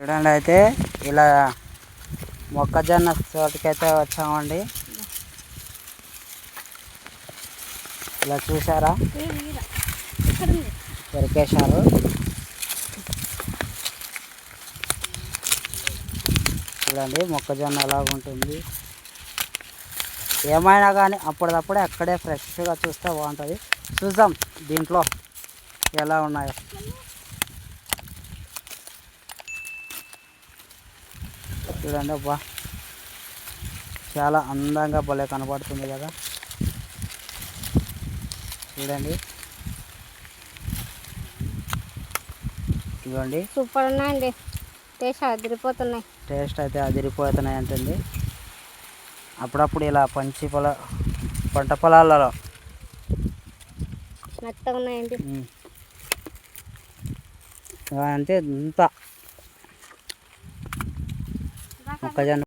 చూడండి అయితే ఇలా మొక్కజొన్న చోటుకైతే వచ్చామండి. ఇలా చూసారా? దొరికేశారు చూడండి మొక్కజొన్న ఎలాగుంటుంది ఏమైనా కానీ అప్పటికప్పుడే అక్కడే ఫ్రెష్గా చూస్తే బాగుంటుంది. చూద్దాం దీంట్లో ఎలా ఉన్నాయో. చూడండి అబ్బా. చాలా అందంగా భలే కనబడుతుంది కదా. చూడండి. ఇవ్వండి సూపర్ ఉన్నాయండి. టేస్ట్ అదిరిపోతున్నాయి. టేస్ట్ అయితే అదిరిపోతున్నాయి అంటుంది. అప్పుడప్పుడు ఇలా పంచి పొల పంట పొలాలలో. మెత్తగా ఉన్నాయండి. ఉమ్. ఇలా అంటే ఇంత మొక్కజొన్న